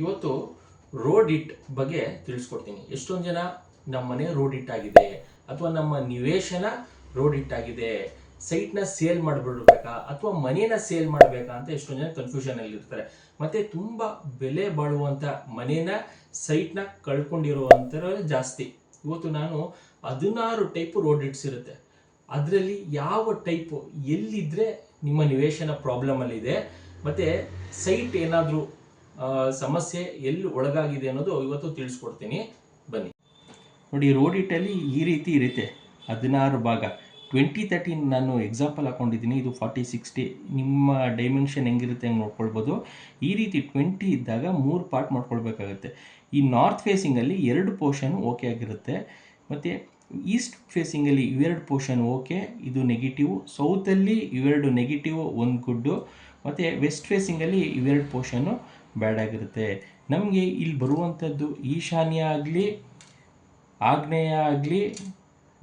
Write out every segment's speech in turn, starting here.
ಇವತ್ತು road it ಬಗ್ಗೆ ತಿಳಿಸ್ಕೊಡ್ತೀನಿ. ಎಷ್ಟೊಂದು ಜನ ನಮ್ಮ ಮನೆ ರೋಡ್ ಇಟ್ ಆಗಿದೆ, ಅಥವಾ ನಮ್ಮ ನಿವೇಶನ ರೋಡ್ ಇಟ್ ಆಗಿದೆ ಸೈಟ್ನ ಸೇಲ್ ಮಾಡಿಬಿಡ್ಬೇಕಾ, ಅಥವಾ ಮನೇನ ಸೇಲ್ ಮಾಡಬೇಕಾ ಅಂತ ಎಷ್ಟೊಂದು ಜನ ಕನ್ಫ್ಯೂಷನ್ ಅಲ್ಲಿ ಇರ್ತಾರೆ. ಮತ್ತೆ ತುಂಬಾ ಬೆಲೆ ಬಾಳುವಂತ ಮನೇನ ಸೈಟ್ನ ಕಳ್ಕೊಂಡಿರುವಂತ ಜಾಸ್ತಿ. ಇವತ್ತು ನಾನು ಹದಿನಾರು ಟೈಪ್ ರೋಡ್ ಇಟ್ಸ್ ಇರುತ್ತೆ. ಅದರಲ್ಲಿ ಯಾವ ಟೈಪ್ ಎಲ್ಲಿದ್ರೆ ನಿಮ್ಮ ನಿವೇಶನ ಪ್ರಾಬ್ಲಮ್ ಅಲ್ಲಿ ಇದೆ, ಮತ್ತೆ ಸೈಟ್ ಏನಾದರೂ ಸಮಸ್ಯೆ ಎಲ್ಲಿ ಒಳಗಾಗಿದೆ ಅನ್ನೋದು ಇವತ್ತು ತಿಳಿಸ್ಕೊಡ್ತೀನಿ. ಬನ್ನಿ. ನೋಡಿ ರೋಡ್ ಇಟ್ಟಲ್ಲಿ ಈ ರೀತಿ ಇರುತ್ತೆ. ಹದಿನಾರು ಭಾಗ. ಟ್ವೆಂಟಿ ತರ್ಟೀನ್ ನಾನು ಎಕ್ಸಾಂಪಲ್ ಹಾಕೊಂಡಿದ್ದೀನಿ. ಇದು ಫಾರ್ಟಿ ಸಿಕ್ಸ್ಟಿ ನಿಮ್ಮ ಡೈಮೆನ್ಷನ್ ಹೆಂಗಿರುತ್ತೆ ಹಂಗೆ ನೋಡ್ಕೊಳ್ಬೋದು. ಈ ರೀತಿ ಟ್ವೆಂಟಿ ಇದ್ದಾಗ ಮೂರು ಪಾರ್ಟ್ ಮಾಡ್ಕೊಳ್ಬೇಕಾಗುತ್ತೆ. ಈ ನಾರ್ತ್ ಫೇಸಿಂಗಲ್ಲಿ ಎರಡು ಪೋರ್ಷನ್ ಓಕೆ ಆಗಿರುತ್ತೆ. ಮತ್ತು ಈಸ್ಟ್ ಫೇಸಿಂಗಲ್ಲಿ ಇವೆರಡು ಪೋರ್ಷನ್ ಓಕೆ ಇದು ನೆಗೆಟಿವ್ ಸೌತಲ್ಲಿ ಇವೆರಡು ನೆಗೆಟಿವ್ ಒಂದು ಗುಡ್ಡು ಮತ್ತು ವೆಸ್ಟ್ ಫೇಸಿಂಗಲ್ಲಿ ಇವೆರಡು ಪೋರ್ಷನ್ನು ಬ್ಯಾಡ್ ಆಗಿರುತ್ತೆ. ನಮಗೆ ಇಲ್ಲಿ ಬರುವಂಥದ್ದು ಈಶಾನ್ಯ ಆಗಲಿ, ಆಗ್ನೇಯ ಆಗಲಿ,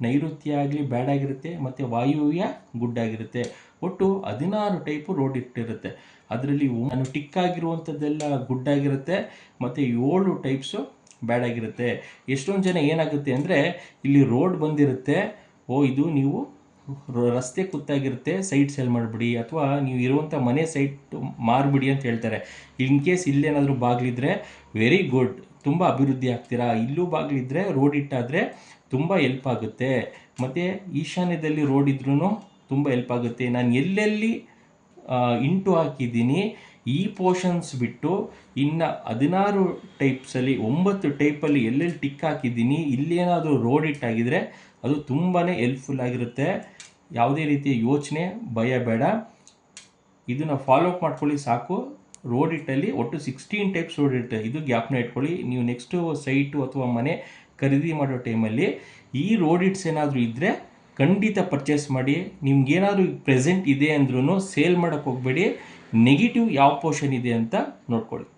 ನೈಋತ್ಯ ಆಗಲಿ ಬ್ಯಾಡಾಗಿರುತ್ತೆ ಮತ್ತು ವಾಯುವ್ಯ ಗುಡ್ಡಾಗಿರುತ್ತೆ ಒಟ್ಟು ಹದಿನಾರು ಟೈಪು ರೋಡ್ ಇಟ್ಟಿರುತ್ತೆ. ಅದರಲ್ಲಿ ನಾನು ಟಿಕ್ ಆಗಿರುವಂಥದ್ದೆಲ್ಲ ಗುಡ್ ಆಗಿರುತ್ತೆ, ಮತ್ತು ಏಳು ಟೈಪ್ಸು ಬ್ಯಾಡಾಗಿರುತ್ತೆ ಎಷ್ಟೊಂದು ಜನ ಏನಾಗುತ್ತೆ ಅಂದರೆ, ಇಲ್ಲಿ ರೋಡ್ ಬಂದಿರುತ್ತೆ. ಓ, ಇದು ನೀವು ರಸ್ತೆ ಕುತ್ತಾಗಿರುತ್ತೆ ಸೈಟ್ ಸೇಲ್ ಮಾಡಿಬಿಡಿ ಅಥವಾ ನೀವು ಇರುವಂಥ ಮನೆ ಸೈಟ್ ಮಾರಿಬಿಡಿ ಅಂತ ಹೇಳ್ತಾರೆ. ಇನ್ ಕೇಸ್ ಇಲ್ಲೇನಾದರೂ ಬಾಗಿಲಿದ್ರೆ ವೆರಿ ಗುಡ್ ತುಂಬ ಅಭಿವೃದ್ಧಿ ಆಗ್ತೀರಾ? ಇಲ್ಲೂ ಬಾಗಿಲಿದ್ರೆ ರೋಡ್ ಇಟ್ಟಾದರೆ ತುಂಬ ಹೆಲ್ಪ್ ಆಗುತ್ತೆ. ಮತ್ತು ಈಶಾನ್ಯದಲ್ಲಿ ರೋಡ್ ಇದ್ರೂ ತುಂಬ ಹೆಲ್ಪ್ ಆಗುತ್ತೆ. ನಾನು ಎಲ್ಲೆಲ್ಲಿ ಇಂಟು ಹಾಕಿದ್ದೀನಿ, ಈ ಪೋರ್ಷನ್ಸ್ ಬಿಟ್ಟು ಇನ್ನು ಹದಿನಾರು ಟೈಪ್ಸಲ್ಲಿ ಒಂಬತ್ತು ಟೈಪಲ್ಲಿ ಎಲ್ಲೆಲ್ಲಿ ಟಿಕ್ ಹಾಕಿದ್ದೀನಿ, ಇಲ್ಲೇನಾದರೂ ರೋಡ್ ಇಟ್ಟಾಗಿದ್ರೆ ಅದು ತುಂಬಾ ಹೆಲ್ಪ್ಫುಲ್ ಆಗಿರುತ್ತೆ. ಯಾವುದೇ ರೀತಿಯ ಯೋಚನೆ, ಭಯ ಬೇಡ. ಇದನ್ನು ಫಾಲೋ ಅಪ್ ಮಾಡ್ಕೊಳ್ಳಿ ಸಾಕು. ರೋಡ್ ಇಟ್ಟಲ್ಲಿ ಒಟ್ಟು ಸಿಕ್ಸ್ಟೀನ್ ಟೈಪ್ಸ್ ರೋಡ್ ಇಟ್ಟು ಇದು ಗ್ಯಾಪ್ನ ಇಟ್ಕೊಳ್ಳಿ. ನೀವು ನೆಕ್ಸ್ಟು ಸೈಟು ಅಥವಾ ಮನೆ ಖರೀದಿ ಮಾಡೋ ಟೈಮಲ್ಲಿ ಈ ರೋಡ್ ಇಟ್ಸ್ ಏನಾದರೂ ಇದ್ದರೆ ಖಂಡಿತ ಪರ್ಚೇಸ್ ಮಾಡಿ. ನಿಮ್ಗೇನಾದರೂ ಪ್ರೆಸೆಂಟ್ ಇದೆ ಅಂದ್ರೂ ಸೇಲ್ ಮಾಡೋಕ್ಕೆ ಹೋಗಬೇಡಿ. ನೆಗೆಟಿವ್ ಯಾವ ಪೋರ್ಷನ್ ಇದೆ ಅಂತ ನೋಡ್ಕೊಳ್ಳಿ.